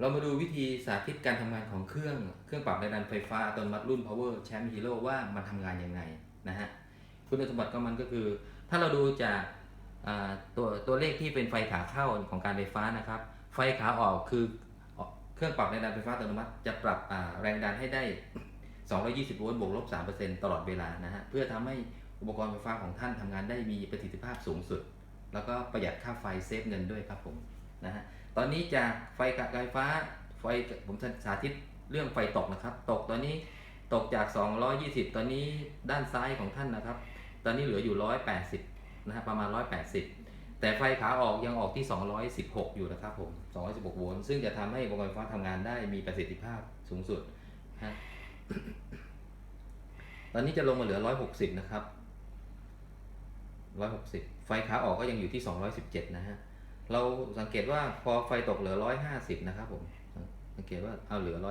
เรามาดูวิธีสาธิตการทำงานของเครื่องเครื่องปรับแรงดันไฟฟ้าอัตโนมัติรุ่น Power Champ Hero ว่ามันทำงานยังไงนะฮะคุณสมบัติของมันก็คือ ถ้าเราดูจากตัวตัวเลขที่เป็นไฟขาเข้าของการไฟฟ้านะครับ ไฟขาออกคือเครื่องปรับแรงดันไฟฟ้าอัตโนมัติจะปรับแรงดันให้ได้ 220 โวลต์บวกลบ 3%ตลอดเวลานะฮะเพื่อทำให้อุปกรณ์ไฟฟ้าของท่านทำงานได้มีประสิทธิภาพสูงสุด แล้วก็ประหยัดค่าไฟเซฟเงินด้วยครับผม นะฮะตอนนี้จากไฟกะไฟฟ้าไฟผมสาธิตเรื่องไฟตกนะครับ ตกตอนนี้ตกจาก 220 ตอนนี้ด้านซ้ายของท่านนะครับ ตอนนี้เหลืออยู่ 180 นะฮะประมาณ 180 แต่ไฟขาออกยังออกที่ 216 อยู่นะครับผม 216 โวลต์ซึ่งจะทำให้อุปกรณ์ไฟฟ้าทำงานได้มีประสิทธิภาพสูงสุดฮะตอนนี้จะลงมาเหลือ 160 นะครับ 160 ไฟขาออกก็ยังอยู่ที่ 217 นะฮะ เราสังเกตว่าพอไฟตกเหลือ150นะครับผม สังเกตว่าเอาเหลือ140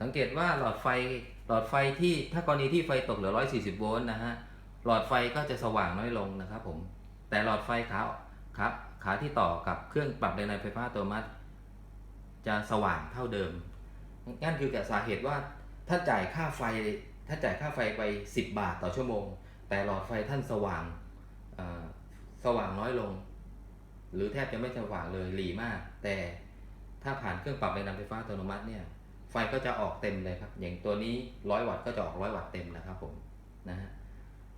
สังเกตว่าหลอดไฟหลอดไฟที่ถ้ากรณีที่ไฟตกเหลือ 140 โวลต์นะฮะหลอดไฟก็จะสว่างน้อยลงนะครับผม แต่หลอดไฟขาขาขาที่ต่อกับเครื่องปรับแรงดันไฟฟ้าอัตโนมัติจะสว่างเท่าเดิมนั่นคือกสาเหตุว่าถ้าจ่ายค่าไฟ ถ้าจ่ายค่าไฟไป 10 บาทต่อชั่วโมง แต่หลอดไฟท่านสว่างสว่างน้อยลง หรือแทบจะไม่สว่างเลยหลีมาก แต่ถ้าผ่านเครื่องปรับแรงดันไฟฟ้าอัตโนมัติเนี่ยไฟก็จะออกเต็มเลยครับ อย่างตัวนี้100วัตต์ก็จะออก100วัตต์เต็มนะครับผมนะฮะ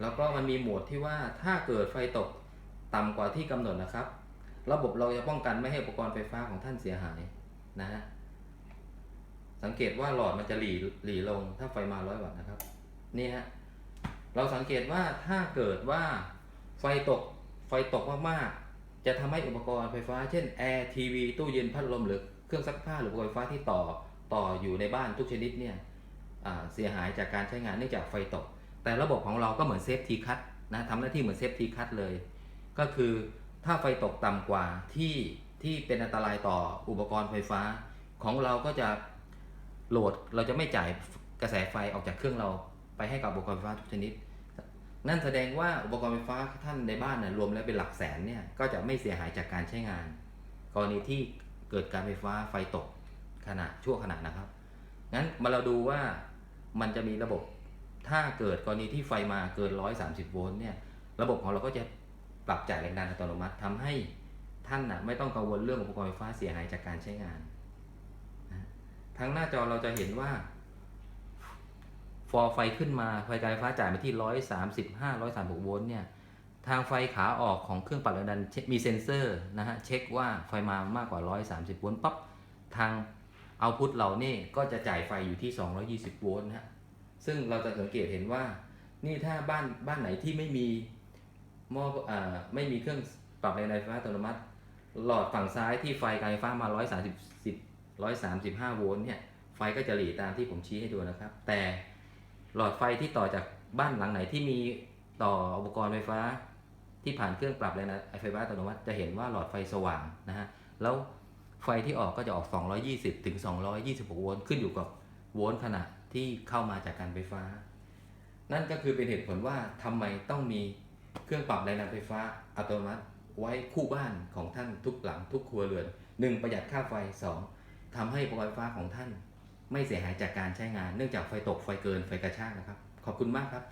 แล้วก็มันมีโหมดที่ว่าถ้าเกิดไฟตกต่ำกว่าที่กำหนดนะครับ ระบบเราจะป้องกันไม่ให้อุปกรณ์ไฟฟ้าของท่านเสียหายนะฮะ สังเกตว่าหลอดมันจะหลีหลีลงถ้าไฟมาร้อยวัตต์นะครับ นี่ฮะ เราสังเกตว่าถ้าเกิดว่าไฟตกไฟตกมากๆ จะทำให้อุปกรณ์ไฟฟ้า เช่นแอร์ทีวีตู้เย็นพัดลมหรือเครื่องซักผ้าหรืออุปกรณ์ไฟฟ้าที่ต่อต่ออยู่ในบ้านทุกชนิดเนี่ยเสียหายจากการใช้งานเนื่องจากไฟตก แต่ระบบของเราก็เหมือนเซฟทีคัทนะทำหน้าที่เหมือนเซฟทีคัทเลย ก็คือถ้าไฟตกต่ำกว่าที่ที่เป็นอันตรายต่ออุปกรณ์ไฟฟ้า ของเราก็จะ โหลดเราจะไม่จ่ายกระแสไฟออกจากเครื่องเราไปให้กับอุปกรณ์ไฟฟ้าทุกชนิด นั่นแสดงว่าอุปกรณ์ไฟฟ้าท่านในบ้านเนี่ยรวมแล้วเป็นหลักแสนเนี่ยก็จะไม่เสียหายจากการใช้งาน กรณีที่เกิดการไฟฟ้าไฟตกขณะชั่วขณะนะครับ งั้นมาเราดูว่ามันจะมีระบบ ถ้าเกิดกรณีที่ไฟมาเกิน 130 โวลต์เนี่ยระบบของเราก็จะปรับจ่ายแรงดันอัตโนมัติทำให้ท่านน่ะไม่ต้องกังวลเรื่องอุปกรณ์ไฟฟ้าเสียหายจากการใช้งาน ทางหน้าจอเราจะเห็นว่า ฟอร์ไฟขึ้นมาไฟการไฟฟ้าจ่ายมาที่135 136โวลต์เนี่ยทางไฟขาออกของเครื่องปรับแรงดันมีเซ็นเซอร์นะฮะเช็คว่าไฟมามากกว่า 130 โวลต์ปั๊บทางเอาพุทเรานี่ก็จะจ่ายไฟอยู่ที่ 220 โวลต์นะฮะซึ่งเราจะสังเกตเห็นว่า นี่ถ้าบ้านบ้านไหนที่ไม่มีหม้ออ่าไม่มีเครื่องปรับแรงดันไฟฟ้าอัตโนมัติ หลอดฝั่งซ้ายที่ไฟการไฟฟ้ามา 130 135 โวลต์เนี่ยไฟก็จะหลีตามที่ผมชี้ให้ดูนะครับ แต่หลอดไฟที่ต่อจากบ้านหลังไหนที่มีต่ออุปกรณ์ไฟฟ้าที่ผ่านเครื่องปรับแรงดันไฟฟ้าอัตโนมัติจะเห็นว่าหลอดไฟสว่างนะฮะแล้วไฟที่ออกก็จะออก 220 ถึง 226 โวลต์ขึ้นอยู่กับโวลต์ขนาดที่เข้ามาจากการไฟฟ้า นั่นก็คือเป็นเหตุผลว่าทำไมต้องมีเครื่องปรับแรงดันไฟฟ้าอัตโนมัติไว้คู่บ้านของท่านทุกหลังทุกครัวเรือน 1. ประหยัดค่าไฟ 2. ทำให้อุปกรณ์ไฟฟ้าของท่าน ไม่เสียหายจากการใช้งาน เนื่องจากไฟตกไฟเกินไฟกระชากนะครับ ขอบคุณมากครับ